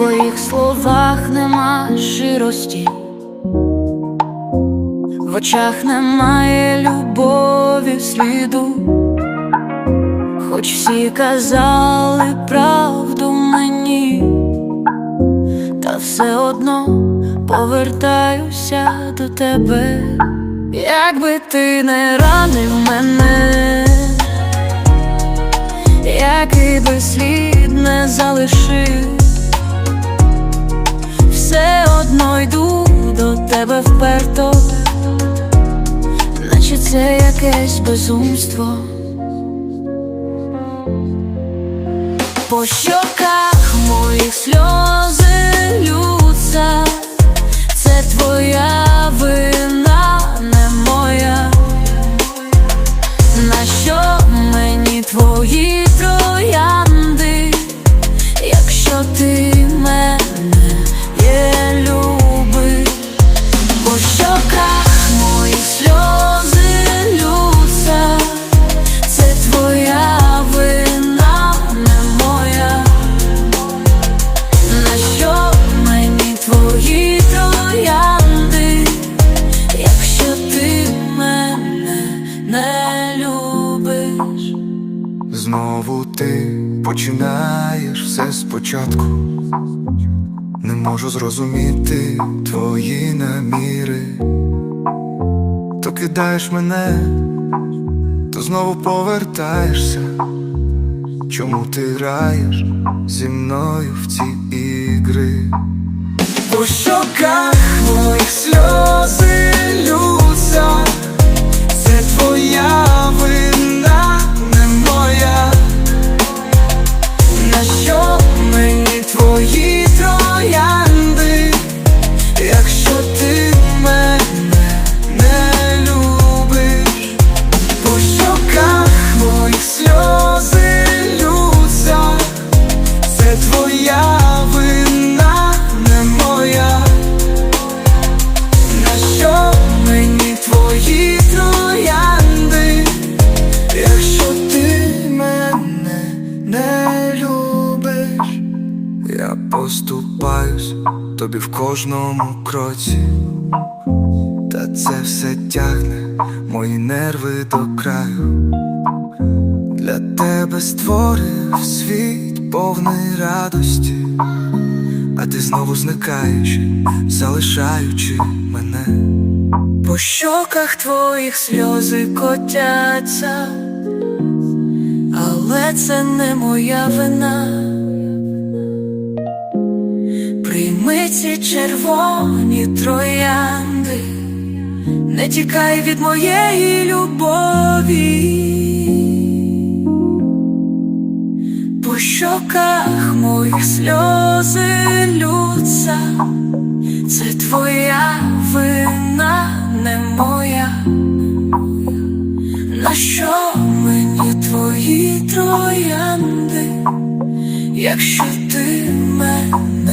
твоїх словах нема щирості, в очах немає любові сліду, хоч всі казали правду мені, та все одно повертаюся до тебе, якби ти не ранив мене, який би слід не залишив все одно йду до тебе вперто, наче це якесь безумство. По щоках моїх сльози ти починаєш все спочатку. Не можу зрозуміти твої наміри. То кидаєш мене, то знову повертаєшся. Чому ти граєш зі мною в ці ігри? По щоках моїх сльози поступаюсь тобі в кожному кроці, та це все тягне мої нерви до краю. Для тебе створив світ повний радості, а ти знову зникаєш, залишаючи мене. По щоках твоїх сльози котяться, але це не моя вина. Прийми ці червоні троянди, не тікай від моєї любові. По щоках моїх сльози лються, це твоя вина, не моя. На що мені твої троянди, якщо ти мене